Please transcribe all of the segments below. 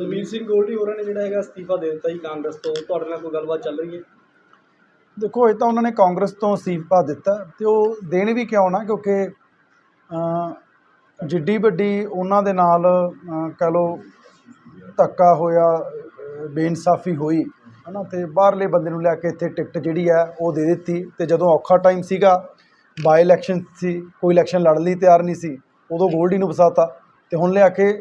ਬਲਵੀਰ ਸਿੰਘ ਗੋਲਡੀ ਹੋਰਾਂ ਨੇ ਜਿਹੜਾ ਹੈਗਾ ਅਸਤੀਫਾ ਦੇ ਦਿੱਤਾ ਜੀ ਕਾਂਗਰਸ ਤੋਂ। ਤੁਹਾਡੇ ਨਾਲ ਕੋਈ ਗੱਲਬਾਤ ਚੱਲ ਰਹੀ ਹੈ? ਦੇਖੋ ਇਹ ਤਾਂ ਉਹਨਾਂ ਨੇ ਕਾਂਗਰਸ ਤੋਂ ਅਸਤੀਫਾ ਦਿੱਤਾ ਤੇ ਉਹ ਦੇਣ ਵੀ ਕਿਉਂ ਨਾ? ਕਿਉਂਕਿ ਜਿੱਡੀ ਵੱਡੀ ਉਹਨਾਂ ਦੇ ਨਾਲ ਅ, ਕਹਿ ਲਓ ਧੱਕਾ ਹੋਇਆ ਬੇਇਨਸਾਫੀ ਹੋਈ ਹਨਾ ਤੇ ਬਾਹਰਲੇ ਬੰਦੇ ਨੂੰ ਲੈ ਕੇ ਇੱਥੇ ਟਿਕਟ ਜਿਹੜੀ ਹੈ ਉਹ ਦੇ ਦਿੱਤੀ ਤੇ ਜਦੋਂ ਔਖਾ ਟਾਈਮ ਸੀਗਾ ਬਾਈ ਇਲੈਕਸ਼ਨ ਸੀ ਕੋਈ ਇਲੈਕਸ਼ਨ ਲੜਨ ਲਈ ਤਿਆਰ ਨਹੀਂ ਸੀ ਉਦੋਂ ਗੋਲਡੀ ਨੂੰ ਵਸਾਤਾ ਤੇ ਹੁਣ ਲਿਆ ਕੇ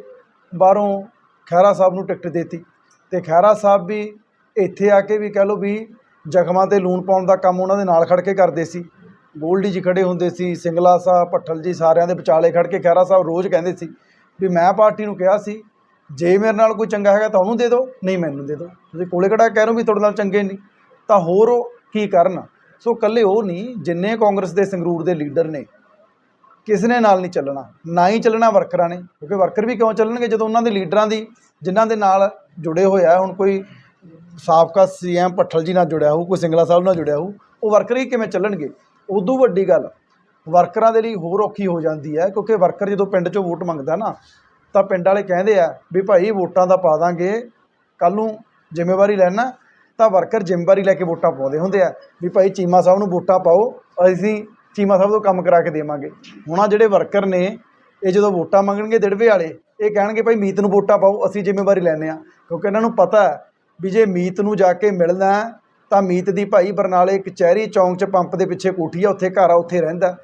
ਬਾਹਰੋਂ ਖਹਿਰਾ ਸਾਹਿਬ ਨੂੰ ਟਿਕਟ ਦਿੱਤੀ ਤੇ ਖਹਿਰਾ ਸਾਹਿਬ ਵੀ ਇੱਥੇ ਆ ਕੇ ਵੀ ਕਹਿ ਲਓ ਵੀ ਜ਼ਖਮਾਂ ਤੇ ਲੂਣ ਪਾਉਣ ਦਾ ਕੰਮ ਉਹਨਾਂ ਦੇ ਨਾਲ ਖੜ ਕੇ ਕਰਦੇ ਸੀ। ਗੋਲਡੀ ਜੀ ਖੜੇ ਹੁੰਦੇ ਸੀ, ਸਿੰਗਲਾ ਸਾਹਿਬ, ਭੱਠਲ ਜੀ ਸਾਰਿਆਂ ਦੇ ਵਿਚਾਲੇ ਖੜ ਕੇ ਖਹਿਰਾ ਸਾਹਿਬ ਰੋਜ਼ ਕਹਿੰਦੇ ਸੀ ਵੀ ਮੈਂ ਪਾਰਟੀ ਨੂੰ ਕਿਹਾ ਸੀ, ਜੇ ਮੇਰੇ ਨਾਲ ਕੋਈ ਚੰਗਾ ਹੈਗਾ ਤਾਂ ਉਹਨੂੰ ਦੇ ਦਿਓ, ਨਹੀਂ ਮੈਨੂੰ ਦੇ ਦਿਓ। ਤੁਸੀਂ ਕੋਲੇ ਕੜਾ ਕਹਿ ਰਹੇ ਹੋ ਵੀ ਤੁਹਾਡੇ ਨਾਲ ਚੰਗੇ ਨਹੀਂ, ਤਾਂ ਹੋਰ ਉਹ ਕੀ ਕਰਨ? ਸੋ ਇਕੱਲੇ ਉਹ ਨਹੀਂ, ਜਿੰਨੇ ਕਾਂਗਰਸ ਦੇ ਸੰਗਰੂਰ ਦੇ ਲੀਡਰ ਨੇ ਕਿਸੇ ਨਾਲ ਨਹੀਂ ਚੱਲਣਾ? ਨਾ ਹੀ ਚੱਲਣਾ ਵਰਕਰਾਂ ਨੇ, ਕਿਉਂਕਿ ਵਰਕਰ ਵੀ ਕਿਉਂ ਚੱਲਣਗੇ ਜਦੋਂ ਉਹਨਾਂ ਦੇ ਲੀਡਰਾਂ ਦੀ, ਜਿਨ੍ਹਾਂ ਦੇ ਨਾਲ ਜੁੜੇ ਹੋਇਆ ਹੁਣ ਕੋਈ ਸਾਬਕਾ ਸੀਐਮ ਭੱਠਲ ਜੀ ਨਾਲ ਜੁੜਿਆ ਹੋਊ, ਕੋਈ ਸਿੰਗਲਾ ਸਾਹਿਬ ਨਾਲ ਜੁੜਿਆ ਹੋਊ, ਉਹ ਵਰਕਰ ਹੀ ਕਿਵੇਂ ਚੱਲਣਗੇ? ਉਦੋਂ ਵੱਡੀ ਗੱਲ, ਵਰਕਰਾਂ ਦੇ ਲਈ ਹੋਰ ਔਖੀ ਹੋ ਜਾਂਦੀ ਹੈ, ਕਿਉਂਕਿ ਵਰਕਰ ਜਦੋਂ ਪਿੰਡ 'ਚੋਂ ਵੋਟ ਮੰਗਦਾ ਨਾ, ਤਾਂ ਪਿੰਡ ਵਾਲੇ ਕਹਿੰਦੇ ਆ ਵੀ ਭਾਈ ਵੋਟਾਂ ਦਾ ਪਾ ਦਾਂਗੇ ਕੱਲ ਨੂੰ ਜ਼ਿੰਮੇਵਾਰੀ ਲੈਣਾ, ਤਾਂ ਵਰਕਰ ਜ਼ਿੰਮੇਵਾਰੀ ਲੈ ਕੇ ਵੋਟਾਂ ਪਾਉਂਦੇ ਹੁੰਦੇ ਆ, ਵੀ ਭਾਈ ਚੀਮਾ ਸਾਹਿਬ ਨੂੰ ਵੋਟਾਂ ਪਾਓ, ਅਸੀਂ ਚੀਮਾ ਸਾਹਿਬ ਤੋਂ ਕੰਮ ਕਰਾ ਕੇ ਦੇਵਾਂਗੇ। ਹੁਣ ਆ ਜਿਹੜੇ ਵਰਕਰ ਨੇ, ਇਹ ਜਦੋਂ ਵੋਟਾਂ ਮੰਗਣਗੇ ਦਿੜਵੇ ਵਾਲੇ, ਇਹ ਕਹਿਣਗੇ ਭਾਈ ਮੀਤ ਨੂੰ ਵੋਟਾਂ ਪਾਓ, ਅਸੀਂ ਜ਼ਿੰਮੇਵਾਰੀ ਲੈਂਦੇ ਆ ਕਿਉਂਕਿ ਇਹਨਾਂ ਨੂੰ ਪਤਾ ਹੈ ਵੀ ਜੇ ਮੀਤ ਨੂੰ ਜਾ ਕੇ ਮਿਲਣਾ ਤਾਂ ਮੀਤ ਦੀ ਭਾਈ ਬਰਨਾਲੇ ਕਚਹਿਰੀ ਚੌਂਕ 'ਚ ਪੰਪ ਦੇ ਪਿੱਛੇ ਕੋਠੀ ਆ, ਉੱਥੇ ਘਰ ਆ, ਉੱਥੇ ਰਹਿੰਦਾ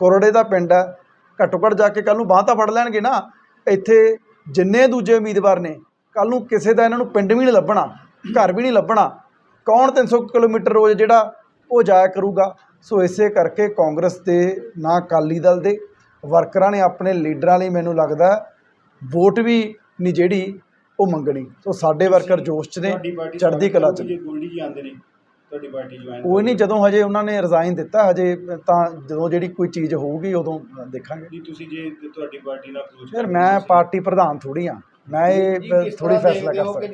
ਕੋਰੜੇ ਦਾ ਪਿੰਡ ਆ ਘੱਟੋ ਘੱਟ ਜਾ ਕੇ ਕੱਲ ਨੂੰ ਬਾਂਹ ਤਾਂ ਫੜ ਲੈਣਗੇ ਨਾ। ਇੱਥੇ ਜਿੰਨੇ ਦੂਜੇ ਉਮੀਦਵਾਰ ਨੇ ਕੱਲ ਨੂੰ ਕਿਸੇ ਦਾ ਇਹਨਾਂ ਨੂੰ ਪਿੰਡ ਵੀ ਨਹੀਂ ਲੱਭਣਾ, ਘਰ ਵੀ ਨਹੀਂ ਲੱਭਣਾ। ਕੌਣ 300 ਕਿਲੋਮੀਟਰ ਰੋਜ਼ ਜਿਹੜਾ ਉਹ ਜਾਇਆ ਕਰੂਗਾ? ਸੋ ਇਸੇ ਕਰਕੇ ਕਾਂਗਰਸ ਦੇ ਨਾ ਅਕਾਲੀ ਦਲ ਦੇ ਵਰਕਰਾਂ ਨੇ ਆਪਣੇ ਲੀਡਰਾਂ ਲਈ ਮੈਨੂੰ ਲੱਗਦਾ ਵੋਟ ਵੀ ਨਹੀਂ ਜਿਹੜੀ ਉਹ ਮੰਗਣੀ। ਸੋ ਸਾਡੇ ਵਰਕਰ ਜੋਸ਼ 'ਚ ਨੇ ਚੜ੍ਹਦੀ ਕਲਾ 'ਚ ਨੇ। ਜੇ ਗੋਲਡੀ ਜੀ ਆਉਂਦੇ ਨੇ ਤੁਹਾਡੀ ਪਾਰਟੀ ਜੁਆਇਨ ਕੋਈ ਨਹੀਂ ਜਦੋਂ ਹਜੇ ਉਹਨਾਂ ਨੇ ਰਿਜ਼ਾਈਨ ਦਿੱਤਾ ਹਜੇ ਤਾਂ ਜਦੋਂ ਜਿਹੜੀ ਕੋਈ ਚੀਜ਼ ਹੋਊਗੀ ਉਦੋਂ ਦੇਖਾਂਗੇ। ਜੀ ਤੁਸੀਂ ਜੇ ਤੁਹਾਡੀ ਪਾਰਟੀ ਨਾਲ ਅਪਰੋਚ ਯਾਰ ਮੈਂ ਪਾਰਟੀ ਪ੍ਰਧਾਨ ਥੋੜੀ ਆ ਮੈਂ ਇਹ ਥੋੜੀ ਫੈਸਲਾ ਕਰ ਸਕਦਾ।